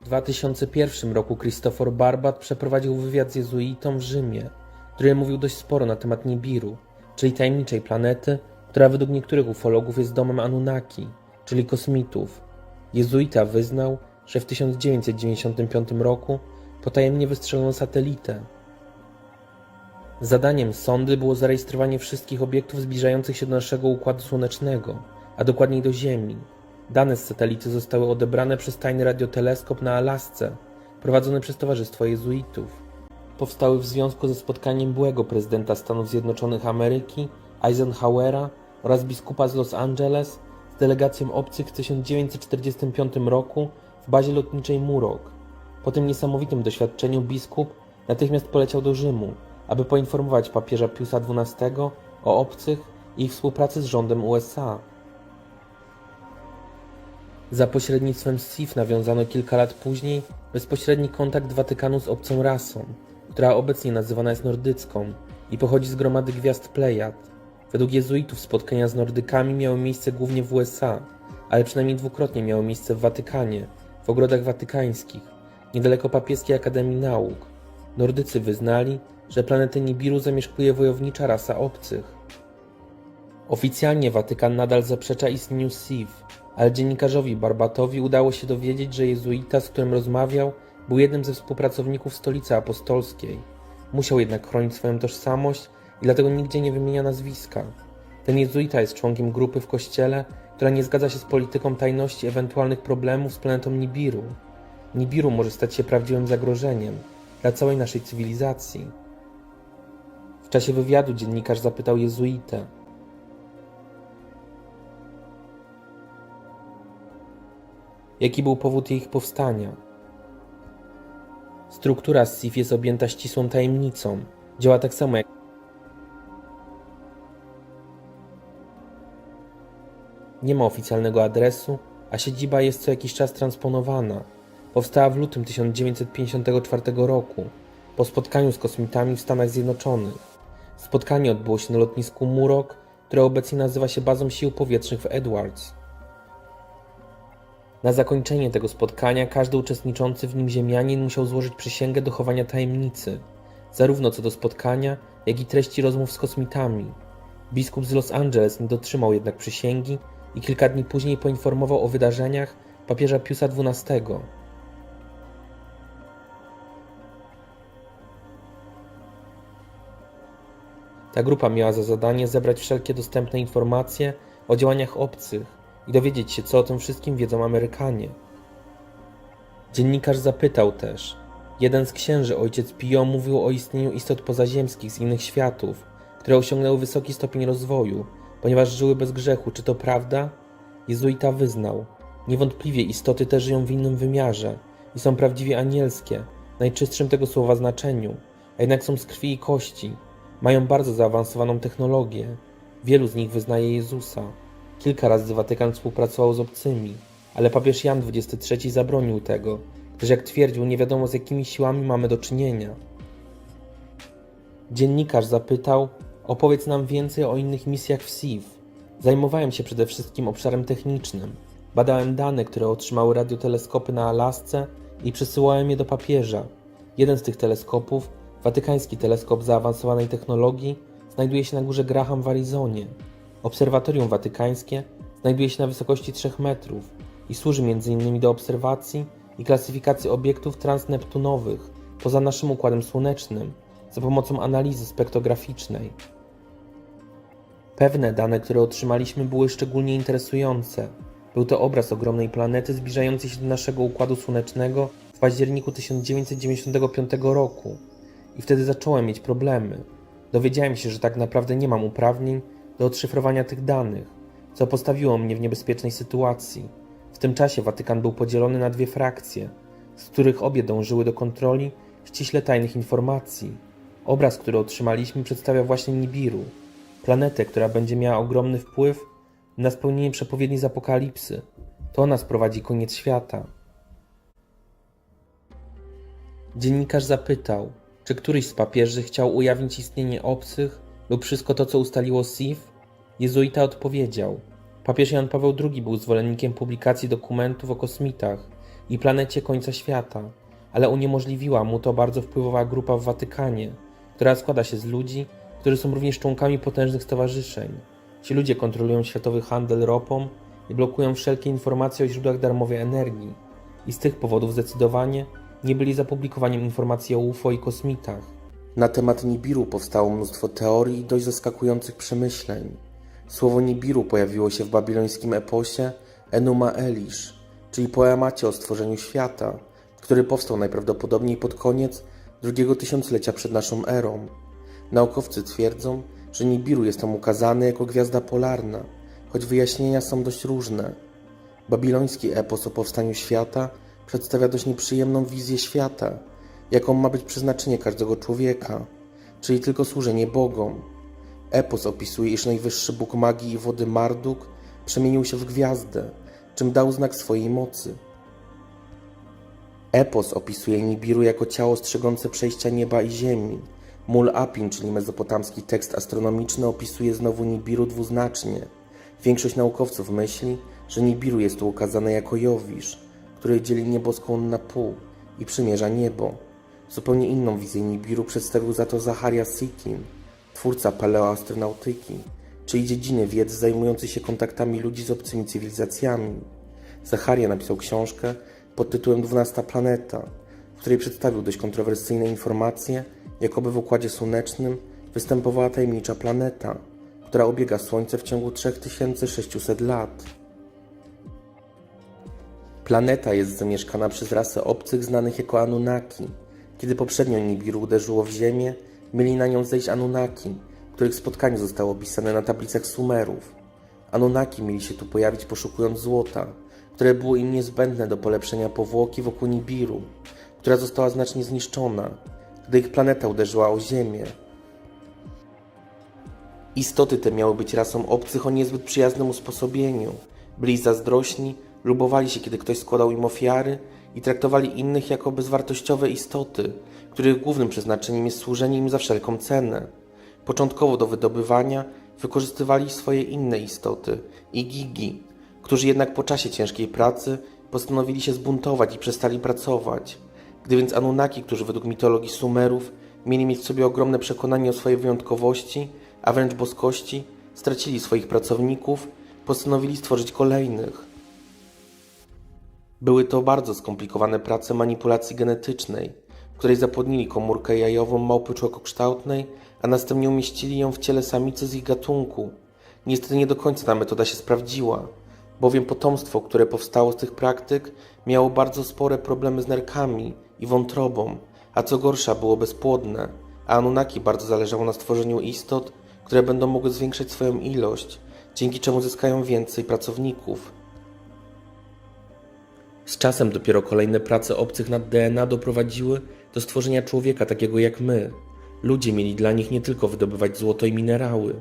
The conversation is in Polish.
W 2001 roku Christopher Barbat przeprowadził wywiad z jezuitą w Rzymie, który mówił dość sporo na temat Nibiru, czyli tajemniczej planety, która według niektórych ufologów jest domem Anunnaki, czyli kosmitów. Jezuita wyznał, że w 1995 roku potajemnie wystrzelono satelitę. Zadaniem sondy było zarejestrowanie wszystkich obiektów zbliżających się do naszego Układu Słonecznego, a dokładniej do Ziemi. Dane z satelity zostały odebrane przez tajny radioteleskop na Alasce, prowadzony przez Towarzystwo Jezuitów. Powstały w związku ze spotkaniem byłego prezydenta Stanów Zjednoczonych Ameryki, Eisenhowera oraz biskupa z Los Angeles z delegacją obcych w 1945 roku w bazie lotniczej Murok. Po tym niesamowitym doświadczeniu biskup natychmiast poleciał do Rzymu, aby poinformować papieża Piusa XII o obcych i ich współpracy z rządem USA. Za pośrednictwem SIF nawiązano kilka lat później bezpośredni kontakt Watykanu z obcą rasą, która obecnie nazywana jest nordycką i pochodzi z gromady gwiazd Plejad. Według jezuitów spotkania z nordykami miały miejsce głównie w USA, ale przynajmniej dwukrotnie miały miejsce w Watykanie, w ogrodach watykańskich, niedaleko papieskiej Akademii Nauk. Nordycy wyznali, że planetę Nibiru zamieszkuje wojownicza rasa obcych. Oficjalnie Watykan nadal zaprzecza istnieniu SIV, ale dziennikarzowi Barbatowi udało się dowiedzieć, że jezuita, z którym rozmawiał, był jednym ze współpracowników Stolicy Apostolskiej. Musiał jednak chronić swoją tożsamość i dlatego nigdzie nie wymienia nazwiska. Ten jezuita jest członkiem grupy w kościele, która nie zgadza się z polityką tajności ewentualnych problemów z planetą Nibiru. Nibiru może stać się prawdziwym zagrożeniem dla całej naszej cywilizacji. W czasie wywiadu dziennikarz zapytał jezuitę, jaki był powód ich powstania. Struktura SIF jest objęta ścisłą tajemnicą. Działa tak samo jak Nie ma oficjalnego adresu, a siedziba jest co jakiś czas transponowana. Powstała w lutym 1954 roku, po spotkaniu z kosmitami w Stanach Zjednoczonych. Spotkanie odbyło się na lotnisku Murok, które obecnie nazywa się bazą sił powietrznych w Edwards. Na zakończenie tego spotkania każdy uczestniczący w nim ziemianin musiał złożyć przysięgę dochowania tajemnicy, zarówno co do spotkania, jak i treści rozmów z kosmitami. Biskup z Los Angeles nie dotrzymał jednak przysięgi i kilka dni później poinformował o wydarzeniach papieża Piusa XII. Ta grupa miała za zadanie zebrać wszelkie dostępne informacje o działaniach obcych i dowiedzieć się, co o tym wszystkim wiedzą Amerykanie. Dziennikarz zapytał też. Jeden z księży, ojciec Pio, mówił o istnieniu istot pozaziemskich z innych światów, które osiągnęły wysoki stopień rozwoju, ponieważ żyły bez grzechu. Czy to prawda? Jezuita wyznał. Niewątpliwie istoty te żyją w innym wymiarze i są prawdziwie anielskie, w najczystszym tego słowa znaczeniu, a jednak są z krwi i kości. Mają bardzo zaawansowaną technologię. Wielu z nich wyznaje Jezusa. Kilka razy Watykan współpracował z obcymi, ale papież Jan XXIII zabronił tego, gdyż jak twierdził, nie wiadomo z jakimi siłami mamy do czynienia. Dziennikarz zapytał, opowiedz nam więcej o innych misjach w SIV. Zajmowałem się przede wszystkim obszarem technicznym. Badałem dane, które otrzymały radioteleskopy na Alasce i przesyłałem je do papieża. Jeden z tych teleskopów, watykański teleskop zaawansowanej technologii, znajduje się na górze Graham w Arizonie. Obserwatorium watykańskie znajduje się na wysokości 3 metrów i służy m.in. do obserwacji i klasyfikacji obiektów transneptunowych poza naszym Układem Słonecznym za pomocą analizy spektrograficznej. Pewne dane, które otrzymaliśmy, były szczególnie interesujące. Był to obraz ogromnej planety zbliżającej się do naszego Układu Słonecznego w październiku 1995 roku. I wtedy zacząłem mieć problemy. Dowiedziałem się, że tak naprawdę nie mam uprawnień do odszyfrowania tych danych, co postawiło mnie w niebezpiecznej sytuacji. W tym czasie Watykan był podzielony na dwie frakcje, z których obie dążyły do kontroli ściśle tajnych informacji. Obraz, który otrzymaliśmy, przedstawia właśnie Nibiru, planetę, która będzie miała ogromny wpływ na spełnienie przepowiedni z apokalipsy. To ona sprowadzi koniec świata. Dziennikarz zapytał, czy któryś z papieży chciał ujawnić istnienie obcych lub wszystko to, co ustaliło SIV? Jezuita odpowiedział. Papież Jan Paweł II był zwolennikiem publikacji dokumentów o kosmitach, i planecie końca świata, ale uniemożliwiła mu to bardzo wpływowa grupa w Watykanie, która składa się z ludzi, którzy są również członkami potężnych stowarzyszeń. Ci ludzie kontrolują światowy handel ropą i blokują wszelkie informacje o źródłach darmowej energii. I z tych powodów zdecydowanie nie byli za publikowaniem informacji o UFO i kosmitach. Na temat Nibiru powstało mnóstwo teorii i dość zaskakujących przemyśleń. Słowo Nibiru pojawiło się w babilońskim eposie Enuma Elish, czyli poemacie o stworzeniu świata, który powstał najprawdopodobniej pod koniec drugiego tysiąclecia przed naszą erą. Naukowcy twierdzą, że Nibiru jest tam ukazany jako gwiazda polarna, choć wyjaśnienia są dość różne. Babiloński epos o powstaniu świata przedstawia dość nieprzyjemną wizję świata, jaką ma być przeznaczenie każdego człowieka, czyli tylko służenie Bogom. Epos opisuje, iż najwyższy Bóg magii i wody Marduk przemienił się w gwiazdę, czym dał znak swojej mocy. Epos opisuje Nibiru jako ciało strzegące przejścia nieba i ziemi. Mul Apin, czyli mezopotamski tekst astronomiczny, opisuje znowu Nibiru dwuznacznie. Większość naukowców myśli, że Nibiru jest tu ukazane jako Jowisz, który dzieli nieboską na pół i przymierza niebo. Zupełnie inną wizję Nibiru przedstawił za to Zacharia Sitchin, twórca paleoastronautyki, czyli dziedziny wiedzy zajmującej się kontaktami ludzi z obcymi cywilizacjami. Zacharia napisał książkę pod tytułem Dwunasta Planeta, w której przedstawił dość kontrowersyjne informacje, jakoby w Układzie Słonecznym występowała tajemnicza planeta, która obiega Słońce w ciągu 3600 lat. Planeta jest zamieszkana przez rasę obcych znanych jako Anunnaki. Kiedy poprzednio Nibiru uderzyło w Ziemię, mieli na nią zejść Anunnaki, których spotkanie zostało opisane na tablicach Sumerów. Anunnaki mieli się tu pojawić poszukując złota, które było im niezbędne do polepszenia powłoki wokół Nibiru, która została znacznie zniszczona, gdy ich planeta uderzyła o Ziemię. Istoty te miały być rasą obcych o niezbyt przyjaznym usposobieniu. Byli zazdrośni, lubowali się, kiedy ktoś składał im ofiary i traktowali innych jako bezwartościowe istoty, których głównym przeznaczeniem jest służenie im za wszelką cenę. Początkowo do wydobywania wykorzystywali swoje inne istoty i gigi, którzy jednak po czasie ciężkiej pracy postanowili się zbuntować i przestali pracować. Gdy więc Anunnaki, którzy według mitologii Sumerów mieli mieć w sobie ogromne przekonanie o swojej wyjątkowości, a wręcz boskości, stracili swoich pracowników, postanowili stworzyć kolejnych. Były to bardzo skomplikowane prace manipulacji genetycznej, w której zapłodnili komórkę jajową małpy członkokształtnej, a następnie umieścili ją w ciele samicy z ich gatunku. Niestety nie do końca ta metoda się sprawdziła, bowiem potomstwo, które powstało z tych praktyk, miało bardzo spore problemy z nerkami i wątrobą, a co gorsza było bezpłodne, a Anunnaki bardzo zależało na stworzeniu istot, które będą mogły zwiększać swoją ilość, dzięki czemu zyskają więcej pracowników. Z czasem dopiero kolejne prace obcych nad DNA doprowadziły do stworzenia człowieka takiego jak my. Ludzie mieli dla nich nie tylko wydobywać złoto i minerały,